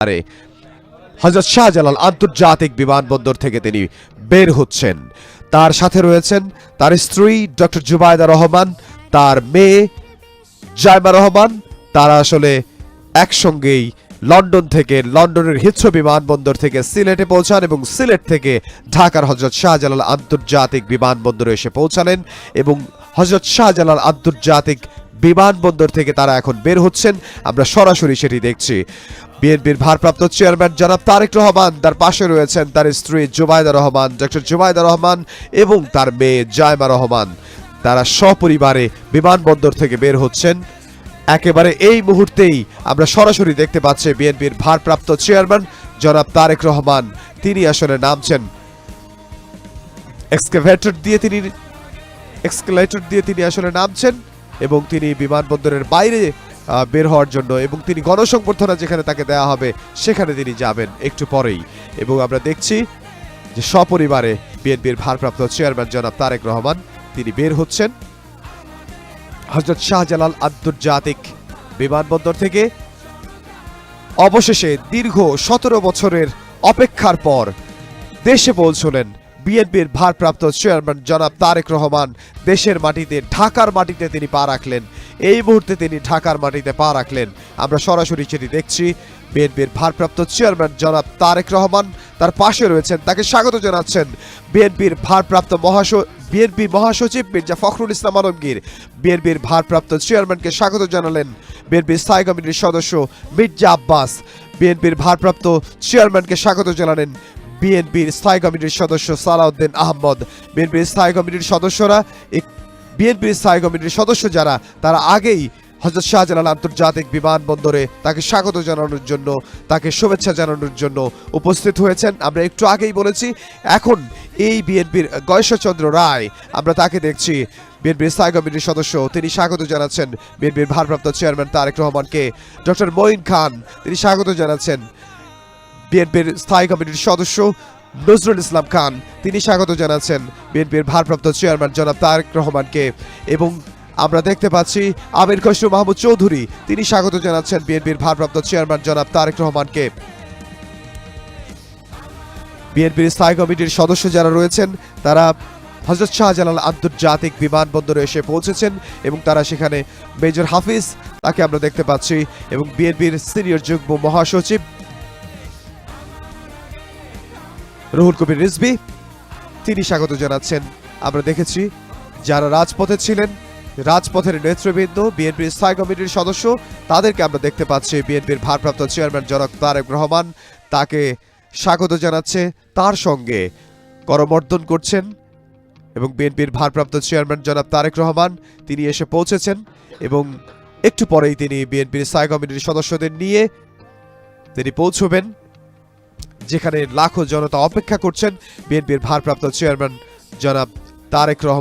আরে হজরত শাহজালাল আন্তর্জাতিক বিমানবন্দর থেকে তিনি বের হচ্ছেন। তার সাথে রয়েছেন তার স্ত্রী ডক্টর জুবায়দা রহমান, তার মেয়ে জাইমা রহমান। তারা আসলে একসঙ্গেই লন্ডন থেকে, লন্ডনের হিথ্রো বিমানবন্দর থেকে সিলেটে পৌঁছান এবং সিলেট থেকে ঢাকার হজরত শাহজালাল আন্তর্জাতিক বিমানবন্দরে এসে পৌঁছালেন এবং হজরত শাহজালাল আন্তর্জাতিক বিমানবন্দর থেকে তারা এখন বের হচ্ছেন। আমরা সরাসরি সেটি দেখছি। বিএনপির ভারপ্রাপ্ত চেয়ারম্যান জনাব তারেক রহমান, তার পাশে রয়েছেন তার স্ত্রী জুবাইদা রহমান, ডক্টর জুবাইদা রহমান এবং তার মেয়ে জায়মা রহমান। তারা সপরিবারে বিমানবন্দর থেকে বের হচ্ছেন। একেবারে এই মুহূর্তেই আমরা সরাসরি দেখতে পাচ্ছি বিএনপির ভারপ্রাপ্ত চেয়ারম্যান জনাব তারেক রহমান। তিনি আসলে নামছেন। এক্সকেভেটর দিয়ে তিনি এক্সকেলেটর দিয়ে তিনি আসলে নামছেন। এবং তিনি বিমানবন্দরের বাইরে বের হওয়ার জন্য এবং তিনি গণসংবর্ধনা যেখানে তাকে দেওয়া হবে, সেখানে তিনি যাবেন একটু পরেই। এবং আমরা দেখছি যে সপরিবারে বিএনপির ভারপ্রাপ্ত চেয়ারম্যান জনাব তারেক রহমান, তিনি বের হচ্ছেন। হজরত শাহজালাল আন্তর্জাতিক বিমানবন্দর থেকে অবশেষে দীর্ঘ সতেরো বছরের অপেক্ষার পর দেশে পৌঁছলেন বিএনপির ভারপ্রাপ্ত চেয়ারম্যান জনাব তারেক রহমান দেশের মাটিতে, ঢাকার মাটিতে তিনি পা রাখলেন। এই মুহূর্তে তিনি ঢাকার মাটিতে পা রাখলেন। আমরা সরাসরি সেটি দেখছি। বিএনপির ভারপ্রাপ্ত চেয়ারম্যান জনাব তারেক রহমান তার পাশে রয়েছেন, তাকে স্বাগত জানাচ্ছেন বিএনপির ভারপ্রাপ্ত মহাস বিএনপি মহাসচিব মির্জা ফখরুল ইসলাম আলমগীর। বিএনপির ভারপ্রাপ্ত চেয়ারম্যানকে স্বাগত জানালেন বিএনপির স্থায়ী কমিটির সদস্য মির্জা আব্বাস। বিএনপির ভারপ্রাপ্ত চেয়ারম্যানকে স্বাগত জানালেন বিএনপির স্থায়ী কমিটির সদস্য সালাউদ্দিন আহমদ। বিএনপির স্থায়ী কমিটির সদস্যরা বিএনপির স্থায়ী কমিটির সদস্য যারা, তারা আগেই হজরত শাহজালাল আন্তর্জাতিক বিমানবন্দরে তাকে স্বাগত জানানোর জন্য, তাকে শুভেচ্ছা জানানোর জন্য উপস্থিত হয়েছেন। আমরা একটু আগেই বলেছি, এখন এই বিএনপির গয়েশ্বরচন্দ্র রায়, আমরা তাকে দেখছি। বিএনপির স্থায়ী কমিটির সদস্য, তিনি স্বাগত জানাচ্ছেন। বিএনপির ভারপ্রাপ্ত চেয়ারম্যান তারেক রহমানকে। ডক্টর মঈন খান, তিনি স্বাগত জানাচ্ছেন। বিএনপির স্থায়ী কমিটির সদস্য নজরুল ইসলাম খান, তিনি স্বাগত জানাচ্ছেন বিএনপির ভারপ্রাপ্ত চেয়ারম্যান জনাব তারেক রহমানকে। এবং আমরা দেখতে পাচ্ছি আমির খসরু মাহমুদ চৌধুরী, তিনি স্বাগত জানাচ্ছেন বিএনপির ভারপ্রাপ্ত চেয়ারম্যান জনাব তারেক রহমানকে। বিএনপির স্থায়ী কমিটির সদস্য যারা রয়েছেন, তারা হজরত শাহজালাল আন্তর্জাতিক বিমানবন্দরে এসে পৌঁছেছেন এবং তারা সেখানে মেজর হাফিজ তাকে আমরা দেখতে পাচ্ছি এবং বিএনপির সিনিয়র যুগ্ম মহাসচিব রুহুল কবির রিজভি, তিনি স্বাগত জানাচ্ছেন। আমরা দেখেছি যারা রাজপথে ছিলেন, রাজপথের নেতৃবৃন্দ বিএনপির স্থায়ী কমিটির সদস্য, তাদেরকে আমরা দেখতে পাচ্ছি। বিএনপির ভারপ্রাপ্ত চেয়ারম্যান জনক তারেক রহমান তাকে স্বাগত জানাচ্ছে। তার সঙ্গে করমর্দন করছেন এবং বিএনপির ভারপ্রাপ্ত চেয়ারম্যান জনাব তারেক রহমান, তিনি এসে পৌঁছেছেন এবং একটু পরেই তিনি বিএনপির স্থায়ী কমিটির সদস্যদের নিয়ে তিনি পৌঁছবেন। যেখানে লাখো জনতা অপেক্ষা করছেন। বিএনপির ভারপ্রাপ্ত চেয়ারম্যান জনাব তারেক রহমান।